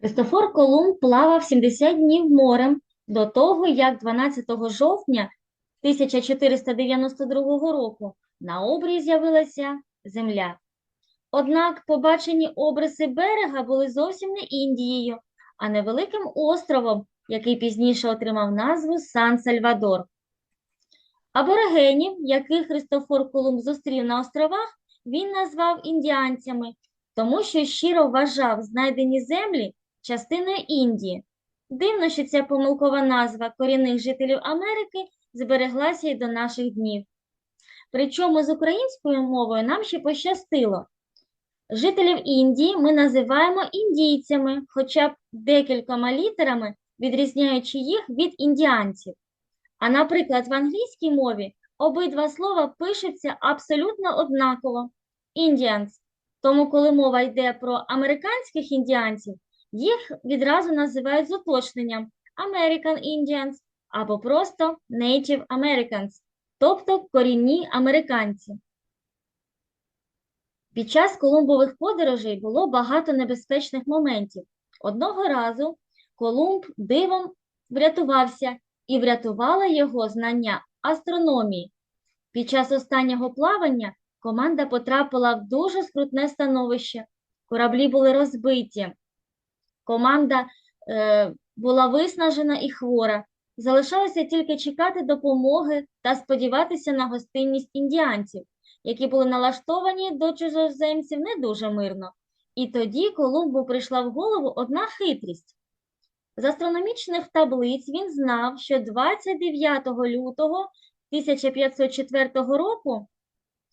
Христофор Колумб плавав 70 днів морем до того, як 12 жовтня 1492 року на обрії з'явилася земля. Однак побачені обриси берега були зовсім не Індією, а невеликим островом, який пізніше отримав назву Сан-Сальвадор. Аборигенів, яких Христофор Колумб зустрів на островах, він назвав індіанцями, тому що щиро вважав знайдені землі частиною Індії. Дивно, що ця помилкова назва корінних жителів Америки збереглася й до наших днів. Причому з українською мовою нам ще пощастило. Жителів Індії ми називаємо індійцями, хоча б декількома літерами, відрізняючи їх від індіанців. А, наприклад, в англійській мові обидва слова пишуться абсолютно однаково – Indians. Тому, коли мова йде про американських індіанців, їх відразу називають з уточненням American Indians або просто Native Americans, тобто корінні американці. Під час Колумбових подорожей було багато небезпечних моментів. Одного разу Колумб дивом врятувався і врятувала його знання астрономії. Під час останнього плавання команда потрапила в дуже скрутне становище. Кораблі були розбиті. Команда е, була виснажена і хвора. Залишалося тільки чекати допомоги та сподіватися на гостинність індіанців, які були налаштовані до чужоземців не дуже мирно. І тоді Колумбу прийшла в голову одна хитрість. З астрономічних таблиць він знав, що 29 лютого 1504 року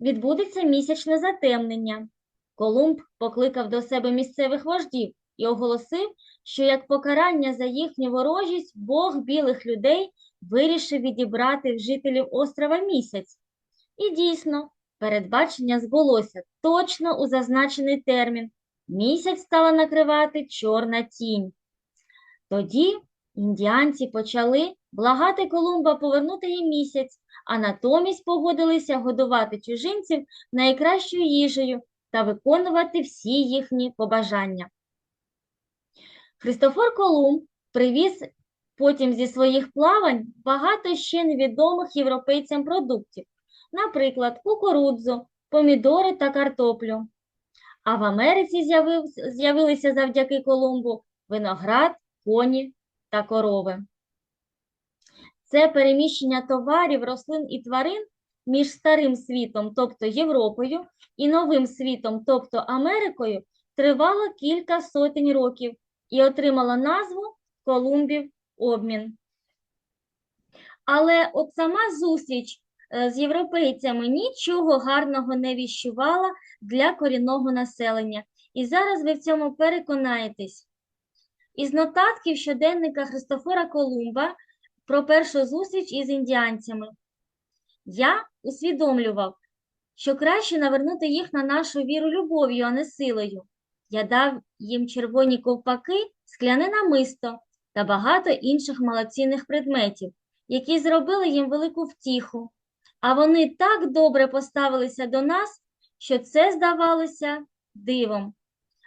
відбудеться місячне затемнення. Колумб покликав до себе місцевих вождів і оголосив, що як покарання за їхню ворожість Бог білих людей вирішив відібрати в жителів острова місяць. І дійсно, передбачення збулося точно у зазначений термін. Місяць стала накривати чорна тінь. Тоді індіанці почали благати Колумба повернути їм місяць, а натомість погодилися годувати чужинців найкращою їжею та виконувати всі їхні побажання. Христофор Колумб привіз потім зі своїх плавань багато ще невідомих європейцям продуктів, наприклад, кукурудзу, помідори та картоплю. А в Америці з'явилися завдяки Колумбу виноград, коні та корови. Це переміщення товарів, рослин і тварин між старим світом, тобто Європою, і новим світом, тобто Америкою, тривало кілька сотень років і отримало назву Колумбів обмін. Але от сама зустріч е, з європейцями нічого гарного не віщувала для корінного населення. І зараз ви в цьому переконаєтесь. Із нотатків щоденника Христофора Колумба про першу зустріч із індіанцями. Я усвідомлював, що краще навернути їх на нашу віру любов'ю, а не силою. Я дав їм червоні ковпаки, скляне намисто та багато інших малоцінних предметів, які зробили їм велику втіху. А вони так добре поставилися до нас, що це здавалося дивом.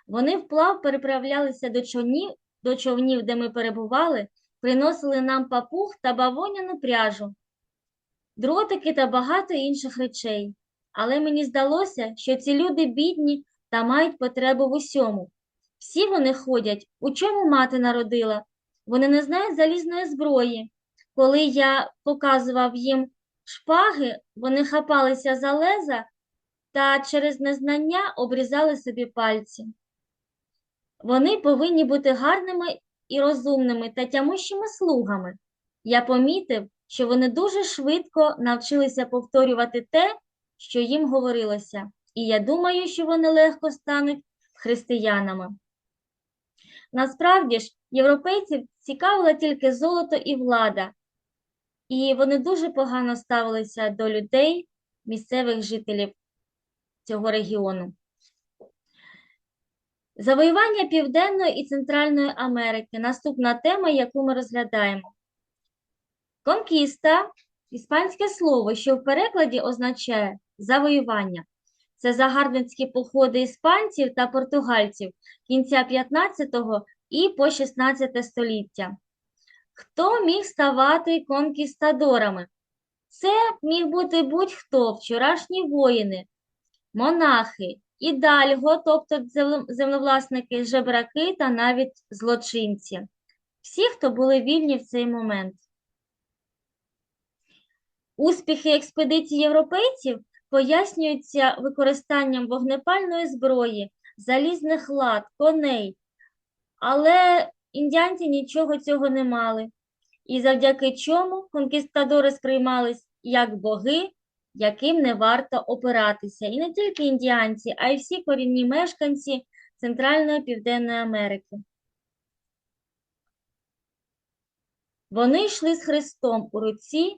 Вони вплав переправлялися до човнів, до човнів, де ми перебували, приносили нам папуг та бавовняну пряжу, дротики та багато інших речей. Але мені здалося, що ці люди бідні та мають потребу в усьому. Всі вони ходять, у чому мати народила. Вони не знають залізної зброї. Коли я показував їм шпаги, вони хапалися за леза та через незнання обрізали собі пальці. Вони повинні бути гарними і розумними та тямущими слугами. Я помітив, що вони дуже швидко навчилися повторювати те, що їм говорилося, і я думаю, що вони легко стануть християнами. Насправді ж, європейців цікавило тільки золото і влада, і вони дуже погано ставилися до людей, місцевих жителів цього регіону. Завоювання Південної і Центральної Америки наступна тема, яку ми розглядаємо. Конкіста іспанське слово, що в перекладі означає завоювання. Це загарбницькі походи іспанців та португальців кінця 15-го і по 16 століття. Хто міг ставати конкістадорами? Це міг бути будь-хто, вчорашні воїни, монахи, ідальго, тобто земле- землевласники, жебраки та навіть злочинці. Всі, хто були вільні в цей момент. Успіхи експедицій європейців пояснюються використанням вогнепальної зброї, залізних лад, коней. Але індіанці нічого цього не мали. І завдяки чому конкістадори сприймались як боги, яким не варто опиратися. І не тільки індіанці, а й всі корінні мешканці Центральної Південної Америки. Вони йшли з Христом у руці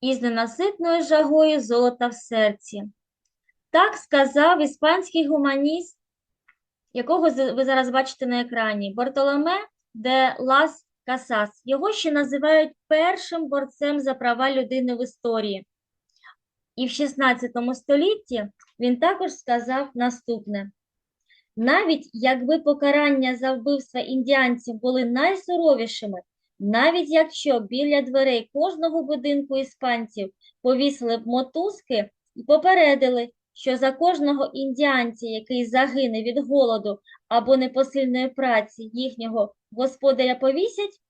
і з ненаситною жагою золота в серці. Так сказав іспанський гуманіст, якого ви зараз бачите на екрані, Бартоломе де Лас Касас. Його ще називають першим борцем за права людини в історії. І в 16 столітті він також сказав наступне. Навіть якби покарання за вбивства індіанців були найсуровішими, навіть якщо біля дверей кожного будинку іспанців повісили б мотузки і попередили, що за кожного індіанця, який загине від голоду або непосильної праці їхнього господаря повісять,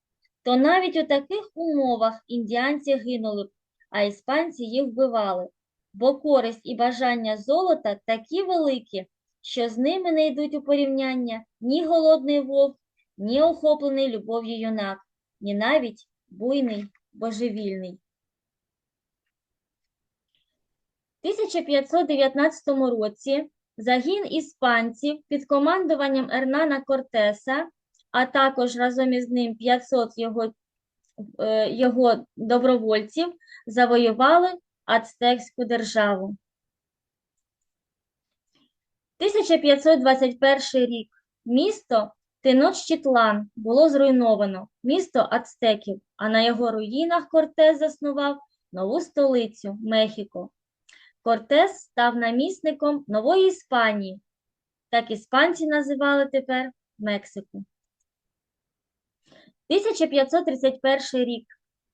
то навіть у таких умовах індіанці гинули б, а іспанці їх вбивали, бо користь і бажання золота такі великі, що з ними не йдуть у порівняння ні голодний вовк, ні охоплений любов'ю юнак, ні навіть буйний божевільний. В 1519 році загін іспанців під командуванням Ернана Кортеса, а також разом із ним 500 його, його добровольців завоювали Ацтекську державу. 1521 рік. Місто Теночтітлан було зруйновано, місто Ацтеків, а на його руїнах Кортес заснував нову столицю Мехіко. Кортес став намісником нової Іспанії. Так іспанці називали тепер Мексику. 1531 рік.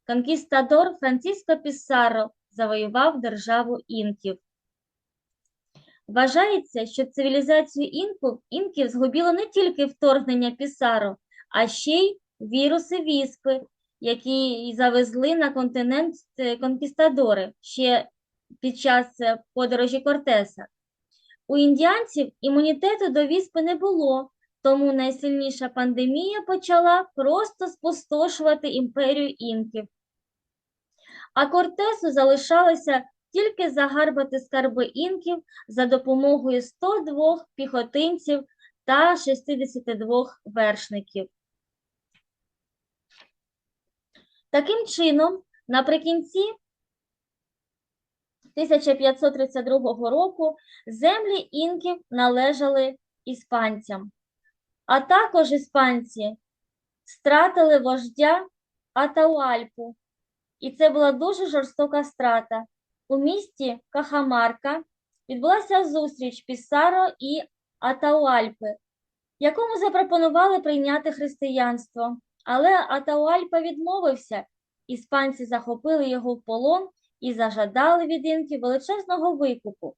Конкістадор Франциско Піссаро завоював державу інків. Вважається, що цивілізацію інків, інків згубило не тільки вторгнення Пісаро, а ще й віруси віспи, які завезли на континент е, конкістадори ще під час е, подорожі Кортеса. У індіанців імунітету до віспи не було, тому найсильніша пандемія почала просто спустошувати імперію інків. А Кортесу залишалося тільки загарбати скарби інків за допомогою 102 піхотинців та 62 вершників. Таким чином, наприкінці 1532 року землі інків належали іспанцям, а також іспанці стратили вождя Атауальпу, і це була дуже жорстока страта. У місті Кахамарка відбулася зустріч Пісаро і Атауальпи, якому запропонували прийняти християнство. Але Атауальпа відмовився, іспанці захопили його в полон і зажадали від інків величезного викупу.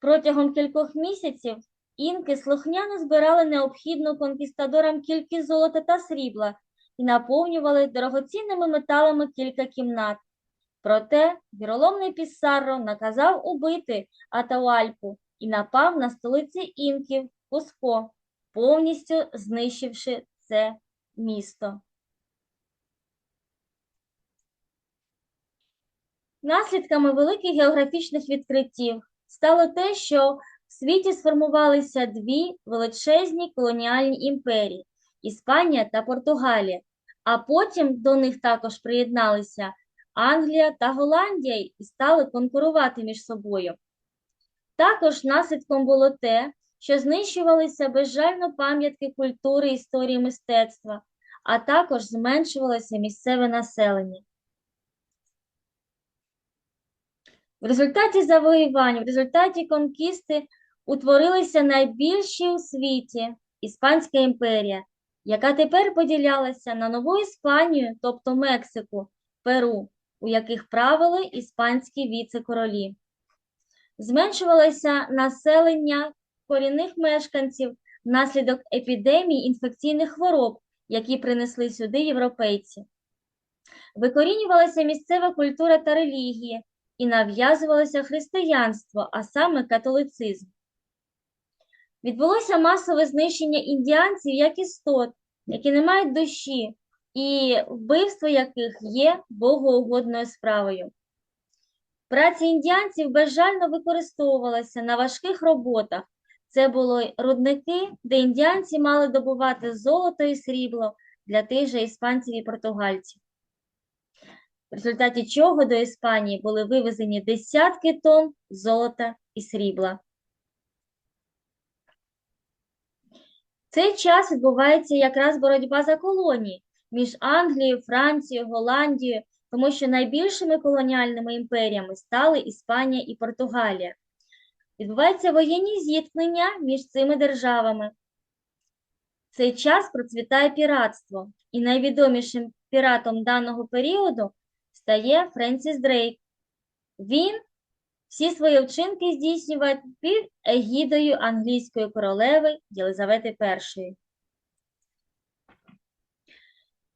Протягом кількох місяців інки слухняно збирали необхідну конкістадорам кількість золота та срібла і наповнювали дорогоцінними металами кілька кімнат. Проте віроломний Піссарро наказав убити Атауальпу і напав на столиці інків Куско, повністю знищивши це місто. Наслідками великих географічних відкриттів стало те, що в світі сформувалися дві величезні колоніальні імперії Іспанія та Португалія, а потім до них також приєдналися Англія та Голландія і стали конкурувати між собою. Також наслідком було те, що знищувалися безжально пам'ятки культури, історії мистецтва, а також зменшувалося місцеве населення. В результаті завоювань, в результаті конкісти утворилися найбільші у світі Іспанська імперія, яка тепер поділялася на Нову Іспанію, тобто Мексику, Перу, у яких правили іспанські віце-королі. Зменшувалося населення корінних мешканців внаслідок епідемій інфекційних хвороб, які принесли сюди європейці. Викорінювалася місцева культура та релігія і нав'язувалося християнство, а саме католицизм. Відбулося масове знищення індіанців як істот, які не мають душі, і вбивство яких є богоугодною справою. Праця індіанців безжально використовувалася на важких роботах. Це були рудники, де індіанці мали добувати золото і срібло для тих же іспанців і португальців. В результаті чого до Іспанії були вивезені десятки тонн золота і срібла. Цей час відбувається якраз боротьба за колонії між Англією, Францією, Голландією, тому що найбільшими колоніальними імперіями стали Іспанія і Португалія. Відбуваються воєнні зіткнення між цими державами. В цей час процвітає піратство, і найвідомішим піратом даного періоду стає Френсіс Дрейк. Він всі свої вчинки здійснював під егідою англійської королеви Єлизавети І.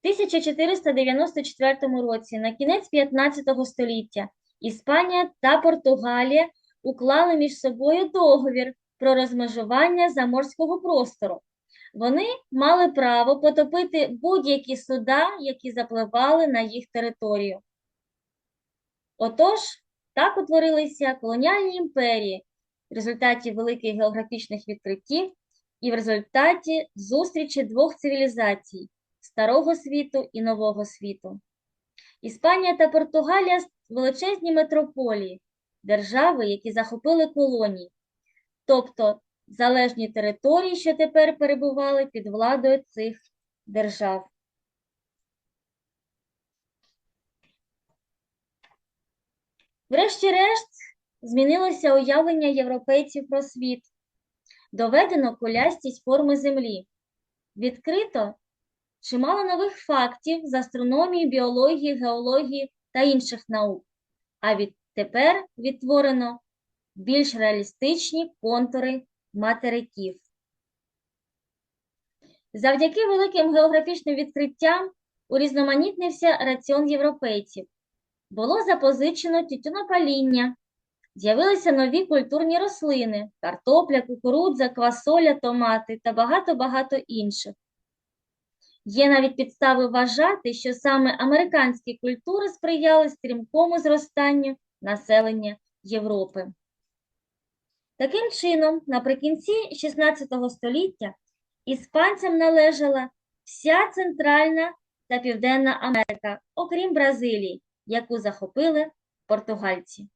В 1494 році, на кінець 15 століття, Іспанія та Португалія уклали між собою договір про розмежування заморського простору. Вони мали право потопити будь-які суда, які запливали на їх територію. Отож, так утворилися колоніальні імперії в результаті великих географічних відкриттів і в результаті зустрічі двох цивілізацій Старого світу і Нового світу. Іспанія та Португалія величезні метрополії, держави, які захопили колонії, тобто залежні території, що тепер перебували під владою цих держав. Врешті-решт, змінилося уявлення європейців про світ. Доведено кулястість форми Землі. Відкрито чимало нових фактів з астрономії, біології, геології та інших наук. А відтепер відтворено більш реалістичні контури материків. Завдяки великим географічним відкриттям урізноманітнився раціон європейців. Було запозичено тютюнопаління, з'явилися нові культурні рослини, картопля, кукурудза, квасоля, томати та багато-багато інших. Є навіть підстави вважати, що саме американські культури сприяли стрімкому зростанню населення Європи. Таким чином, наприкінці XVI століття іспанцям належала вся Центральна та Південна Америка, окрім Бразилії, яку захопили португальці.